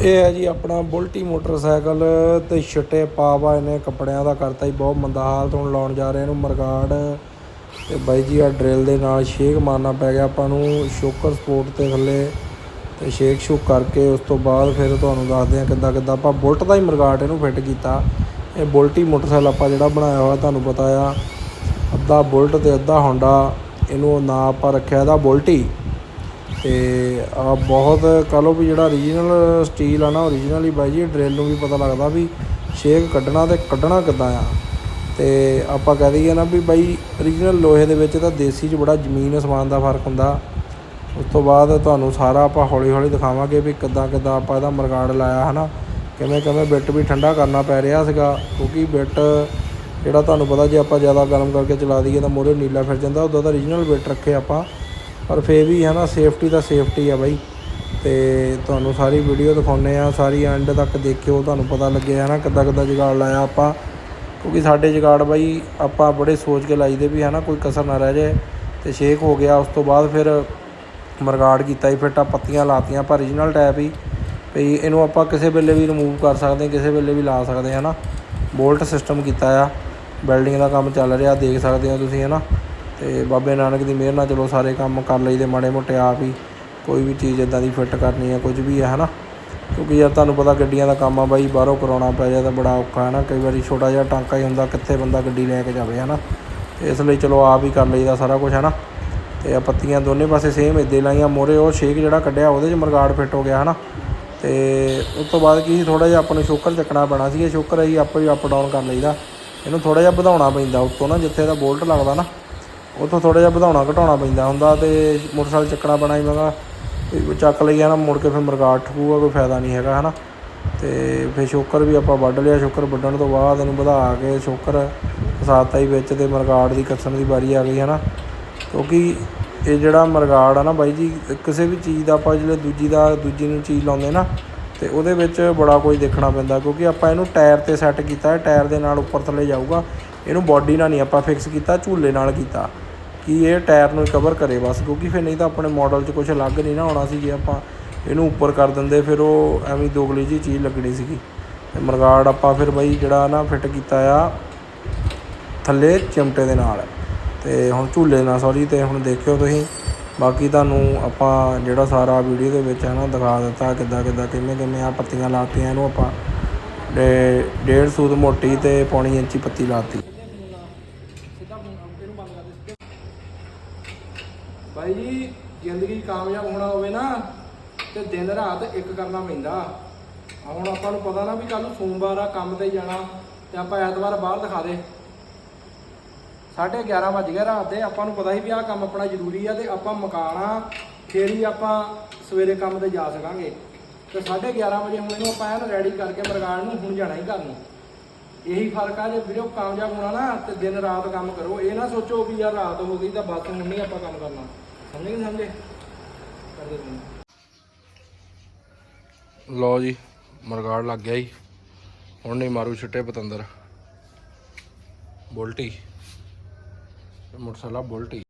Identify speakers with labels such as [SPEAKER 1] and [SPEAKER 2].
[SPEAKER 1] ਇਹ ਹੈ ਜੀ ਆਪਣਾ ਬੁਲਟੀ ਮੋਟਰਸਾਈਕਲ ਤੇ ਛਿੱਟੇ ਪਾਵਾ ਇਹਨੇ ਕੱਪੜਿਆਂ ਦਾ ਕਰਤਾ ਹੀ ਬਹੁਤ ਮੰਦਾ ਹਾਲਤ ਹੁਣ ਲਾਉਣ ਜਾ ਰਹੇ ਇਹਨੂੰ ਮਰਗਾੜ। ਤੇ ਬਾਈ ਜੀ ਆ ਡਰਿਲ ਦੇ ਨਾਲ ਸ਼ੇਕ ਮਾਰਨਾ ਪੈ ਗਿਆ ਆਪਾਂ ਨੂੰ, ਸ਼ੋਕਰ ਸਪੋਰਟ ਤੇ ਥੱਲੇ। ਤੇ ਸ਼ੇਕ ਸ਼ੁਕ ਕਰਕੇ ਉਸ ਤੋਂ ਬਾਅਦ ਫਿਰ ਤੁਹਾਨੂੰ ਦੱਸਦੇ ਆ ਕਿੱਦਾਂ ਕਿੱਦਾਂ ਆਪਾਂ ਬੁਲਟ ਦਾ ਹੀ ਮਰਗਾਟ ਇਹਨੂੰ ਫਿੱਟ ਕੀਤਾ। ਇਹ ਬੁਲਟੀ ਮੋਟਰਸਾਈਕਲ ਆਪਾਂ ਜਿਹੜਾ ਬਣਾਇਆ ਹੋਇਆ ਤੁਹਾਨੂੰ ਪਤਾ ਆ, ਅੱਧਾ ਬੁਲਟ ਤੇ ਅੱਧਾ ਹੋਂਡਾ ਇਹਨੂੰ ਨਾਂ ਆਪਾਂ ਰੱਖਿਆ ਇਹਦਾ ਬੁਲਟੀ। ਤੇ ਆ ਬਹੁਤ ਕਹ ਲਓ ਵੀ ਜਿਹੜਾ origignal ਸਟੀਲ ਆ ਨਾ origignal ਹੀ ਬਾਈ ਜੀ ਡਰਿਲ ਨੂੰ ਵੀ ਪਤਾ ਲੱਗਦਾ ਵੀ ਸ਼ੇਕ ਕੱਢਣਾ ਤੇ ਕੱਢਣਾ ਕਿੱਦਾਂ ਆ। ਤੇ ਆਪਾਂ ਕਹਿ ਦਈਏ ਨਾ ਵੀ ਬਾਈ origignal ਲੋਹੇ ਦੇ ਵਿੱਚ ਤਾਂ ਦੇਸੀ 'ਚ ਬੜਾ ਜ਼ਮੀਨ ਅਸਮਾਨ ਦਾ ਫ਼ਰਕ ਹੁੰਦਾ। ਉਸ ਤੋਂ ਬਾਅਦ ਤੁਹਾਨੂੰ ਸਾਰਾ ਆਪਾਂ ਹੌਲੀ ਹੌਲੀ ਦਿਖਾਵਾਂਗੇ ਵੀ ਕਿੱਦਾਂ ਕਿੱਦਾਂ ਆਪਾਂ ਇਹਦਾ ਮਰਗਾੜ ਲਾਇਆ, ਹਨਾ। ਕਿਵੇਂ ਕਿਵੇਂ ਬਿੱਟ ਵੀ ਠੰਡਾ ਕਰਨਾ ਪੈ ਰਿਹਾ ਸੀਗਾ, ਕਿਉਂਕਿ ਬਿੱਟ ਜਿਹੜਾ ਤੁਹਾਨੂੰ ਪਤਾ ਜੇ ਆਪਾਂ ਜ਼ਿਆਦਾ ਗਰਮ ਕਰਕੇ ਚਲਾ ਦਈਏ ਤਾਂ ਮੋਰੇ ਨੀਲਾ ਫਿਰ ਜਾਂਦਾ, ਉਦੋਂ ਤਾਂ origignal ਬਿੱਟ ਰੱਖੇ ਆਪਾਂ। ਪਰ ਫੇਰ ਵੀ ਹੈ ਨਾ ਸੇਫਟੀ ਤਾਂ ਸੇਫਟੀ ਆ ਬਾਈ। ਤੇ ਤੁਹਾਨੂੰ ਸਾਰੀ ਵੀਡੀਓ ਦਿਖਾਉਨੇ ਆ ਸਾਰੀ ਐਂਡ ਤੱਕ ਦੇਖਿਓ, ਤੁਹਾਨੂੰ ਪਤਾ ਲੱਗੇ ਹੈ ਨਾ ਕਿੱਦਾਂ ਕਿੱਦਾਂ ਜੁਗਾੜ ਲਾਇਆ ਆਪਾਂ। ਕਿਉਂਕਿ ਸਾਡੇ ਜੁਗਾੜ ਬਾਈ, ਆਪਾਂ ਬੜੇ ਸੋਚ ਕੇ ਲਾਈਦੇ ਵੀ ਹੈ ਨਾ ਕੋਈ ਕਸਰ ਨਾ ਰਹਿ ਜਾਏ। ਤੇ ਸ਼ੇਕ ਹੋ ਗਿਆ, ਉਸ ਤੋਂ ਬਾਅਦ ਫਿਰ ਮਰਗਾੜ ਕੀਤਾ ਹੀ ਫਿੱਟਾ ਪੱਤੀਆਂ ਲਾਤੀਆਂ, ਪਰ origignal ਟੈਪ ਹੀ। ਵੀ ਇਹਨੂੰ ਆਪਾਂ ਕਿਸੇ ਵੇਲੇ ਵੀ ਰਿਮੂਵ ਕਰ ਸਕਦੇ ਹਾਂ, ਕਿਸੇ ਵੇਲੇ ਵੀ ਲਾ ਸਕਦੇ ਹਾਂ ਨਾ ਬੋਲਟ ਸਿਸਟਮ ਕੀਤਾ ਆ। ਬਿਲਡਿੰਗ ਦਾ ਕੰਮ ਚੱਲ ਰਿਹਾ, ਦੇਖ ਸਕਦੇ ਹੋ ਤੁਸੀਂ ਹੈ ਨਾ ਅਤੇ ਬਾਬੇ ਨਾਨਕ ਦੀ ਮਿਹਰ ਨਾਲ ਚਲੋ ਸਾਰੇ ਕੰਮ ਕਰ ਲਈਦੇ ਮਾੜੇ ਮੋਟੇ ਆਪ ਹੀ, ਕੋਈ ਵੀ ਚੀਜ਼ ਇਦਾਂ ਦੀ ਫਿੱਟ ਕਰਨੀ ਹੈ ਕੁਝ ਵੀ ਹੈ ਹਨਾ? ਕਿਉਂਕਿ ਯਾਰ ਤੁਹਾਨੂੰ ਪਤਾ ਗੱਡੀਆਂ ਦਾ ਕੰਮ ਆ ਬਾਈ, ਬਾਹਰੋਂ ਕਰਾਉਣਾ ਪੈ ਜਾ ਤਾਂ ਬੜਾ ਔਖਾ ਹੈ ਨਾ ਕਈ ਵਾਰੀ ਛੋਟਾ ਜਿਹਾ ਟਾਂਕਾ ਹੀ ਹੁੰਦਾ, ਕਿੱਥੇ ਬੰਦਾ ਗੱਡੀ ਲੈ ਕੇ ਜਾਵੇ, ਹਨਾ? ਤੇ ਇਸ ਲਈ ਚਲੋ ਆਪ ਹੀ ਕਰ ਲਈਦਾ ਸਾਰਾ ਕੁਝ ਹੈ ਨਾ ਤੇ ਆ ਪੱਤੀਆਂ ਦੋਨੇ ਪਾਸੇ ਸੇਮ ਇੱਦੇ ਲਾਈਆਂ, ਮੋਰੇ ਉਹ ਸ਼ੇਕ ਜਿਹੜਾ ਕੱਢਿਆ, ਉਹਦੇ 'ਚ ਮਰਗਾੜ ਫਿੱਟ ਹੋ ਗਿਆ, ਹਨਾ? ਤੇ ਉਸ ਤੋਂ ਬਾਅਦ ਕੀ ਸੀ ਥੋੜਾ ਜਿਹਾ ਆਪਾਂ ਨੂੰ ਸ਼ੋਕਰ ਚੱਕਣਾ ਪੈਣਾ ਸੀ, ਇਹ ਸ਼ੋਕਰ ਅਸੀਂ ਆਪੇ ਹੀ ਅਪ ਡਾਊਨ ਕਰ ਲਈਦਾ। ਇਹਨੂੰ ਥੋੜਾ ਜਿਹਾ ਵਧਾਉਣਾ ਪੈਂਦਾ, ਉੱਤੋਂ ਨਾ, ਜਿੱਥੇ ਦਾ ਬੋਲਟ ਲੱਗਦਾ ਨਾ ਉੱਥੋਂ ਥੋੜਾ ਜਿਹਾ ਵਧਾਉਣਾ ਘਟਾਉਣਾ ਪੈਂਦਾ ਹੁੰਦਾ ਤੇ ਮੋਟਰਸਾਈਕਲ ਚੱਕਣਾ ਪੈਣਾ ਸੀ ਮੈਂ ਕਿਹਾ ਵੀ ਚੱਕ ਲਈਆ ਨਾ ਮੁੜ ਕੇ ਫਿਰ ਮਰਗਾੜ ਠੂਗਾ ਕੋਈ ਫਾਇਦਾ ਨਹੀਂ ਹੈਗਾ ਹਨਾ। ਤੇ ਫਿਰ ਸ਼ੋਕਰ ਵੀ ਆਪਾਂ ਵੱਢ ਲਿਆ, ਸ਼ੋਕਰ ਵੱਢਣ ਤੋਂ ਬਾਅਦ ਇਹਨੂੰ ਵਧਾ ਕੇ ਸ਼ੋਕਰ ਫਸਾਤਾ ਹੀ ਵਿੱਚ ਤੇ ਮਰਗਾੜ ਦੀ ਕੱਸਣ ਦੀ ਵਾਰੀ ਆ ਗਈ ਹਨਾ। ਕਿਉਂਕਿ ਇਹ ਜਿਹੜਾ ਮਰਗਾੜ ਆ ਨਾ ਬਾਈ ਜੀ, ਕਿਸੇ ਵੀ ਚੀਜ਼ ਦਾ ਆਪਾਂ ਜਿਹੜੇ ਦੂਜੀ ਦਾ, ਦੂਜੀ ਨੂੰ ਚੀਜ਼ ਲਾਉਂਦੇ ਨਾ ਤੇ ਉਹਦੇ ਵਿੱਚ ਬੜਾ ਕੁਝ ਦੇਖਣਾ ਪੈਂਦਾ ਕਿਉਂਕਿ ਆਪਾਂ ਇਹਨੂੰ ਟਾਇਰ ਤੇ ਸੈੱਟ ਕੀਤਾ ਹੈ ਟਾਇਰ ਦੇ ਨਾਲ ਉੱਪਰ ਥੱਲੇ ਜਾਊਗਾ, ਇਹਨੂੰ ਬਾਡੀ ਨਾਲ ਨਹੀਂ ਆਪਾਂ ਫਿਕਸ ਕੀਤਾ, ਝੂਲੇ ਨਾਲ ਕੀਤਾ, ਕਿ ਇਹ ਟਾਇਰ ਨੂੰ ਕਵਰ ਕਰੇ ਬਸ, ਕਿਉਂਕਿ ਫਿਰ ਨਹੀਂ ਤਾਂ ਆਪਣੇ ਮਾਡਲ 'ਚ ਕੁਝ ਅਲੱਗ ਨਹੀਂ ਨਾ ਆਉਣਾ ਸੀ ਜੇ ਆਪਾਂ ਇਹਨੂੰ ਉੱਪਰ ਕਰ ਦਿੰਦੇ, ਫਿਰ ਉਹ ਐਵੇਂ ਦੋਗਲੀ ਜੀ ਚੀਜ਼ ਲੱਗਣੀ ਸੀਗੀ। ਤੇ ਮਰਗਾੜ ਆਪਾਂ ਫਿਰ ਬਈ ਜਿਹੜਾ ਨਾ ਫਿੱਟ ਕੀਤਾ ਆ, ਥੱਲੇ ਚਿਮਟੇ ਦੇ ਨਾਲ, ਤੇ ਹੁਣ ਝੂਲੇ ਨਾਲ ਸੌਰੀ ਤੇ ਹੁਣ ਦੇਖਿਓ ਤੁਸੀਂ। ਬਾਕੀ ਤੁਹਾਨੂੰ ਆਪਾਂ ਜਿਹੜਾ ਸਾਰਾ ਵੀਡੀਓ ਦੇ ਵਿੱਚ ਹੈ ਨਾ ਦਿਖਾ ਦਿੱਤਾ ਕਿੱਦਾਂ ਕਿੱਦਾਂ, ਕਿਵੇਂ ਕਿਵੇਂ ਆ ਪੱਤੀਆਂ ਲਾਤੀਆਂ ਇਹਨੂੰ ਆਪਾਂ। ਡੇਢ ਸੂਤ ਮੋਟੀ ਤੇ ਪੌਣੀ ਇੰਚੀ ਪੱਤੀ ਲਾਤੀ। ਭਾਈ ਜੀ, ਜ਼ਿੰਦਗੀ ਕਾਮਯਾਬ ਹੋਣਾ ਹੋਵੇ ਨਾ, ਤੇ ਦਿਨ ਰਾਤ ਇੱਕ ਕਰਨਾ ਪੈਂਦਾ। ਹੁਣ ਆਪਾਂ ਨੂੰ ਪਤਾ ਨਾ ਵੀ ਕੱਲ ਨੂੰ ਸੋਮਵਾਰ ਆ, ਕੰਮ ਤੇ ਜਾਣਾ, ਤੇ ਆਪਾਂ ਐਤਵਾਰ ਬਾਹਰ ਦਿਖਾ ਦੇ। 11:30 ਵੱਜ ਗਿਆ ਰਾਤ ਦੇ, ਆਪਾਂ ਨੂੰ ਪਤਾ ਸੀ ਵੀ ਆਹ ਕੰਮ ਆਪਣਾ ਜ਼ਰੂਰੀ ਆ ਤੇ ਆਪਾਂ ਮਕਾਣਾ ਫੇਰ ਹੀ ਆਪਾਂ ਸਵੇਰੇ ਕੰਮ ਤੇ ਜਾ ਸਕਾਂਗੇ। ਤੇ 11:30 ਵਜੇ ਹੁਣ ਇਹਨੂੰ ਆਪਾਂ ਐਨ ਰੈਡੀ ਕਰਕੇ ਮਰਗਾਣ ਨੂੰ ਹੁਣ ਜਾਣਾ ਹੀ ਘਰ ਨੂੰ। ਇਹੀ ਫ਼ਰਕ ਆ, ਜੇ ਵੀਡੀਓ ਕਾਮਯਾਬ ਹੋਣਾ ਨਾ, ਤੇ ਦਿਨ ਰਾਤ ਕੰਮ ਕਰੋ। ਇਹ ਨਾ ਸੋਚੋ ਵੀ ਯਾਰ ਰਾਤ ਹੋ ਗਈ ਤਾਂ ਬਸ ਹੁਣ ਨਹੀਂ ਆਪਾਂ ਕੰਮ ਕਰਨਾ। ਸਮਝੇ ਕਿ ਸਮਝੇ? ਕਰਦੇ ਰਹੋ। ਲਓ ਜੀ, ਮਰਗਾੜ ਲੱਗ ਗਿਆ ਜੀ। ਹੁਣ ਨਹੀਂ ਮਾਰੂ ਛਿੱਟੇ ਪਤੰਦਰ। ਬੋਲਟੀ। ਮੋਟਰਸਾਈਕਲ ਆ ਬੁਲਟ ਹੀ।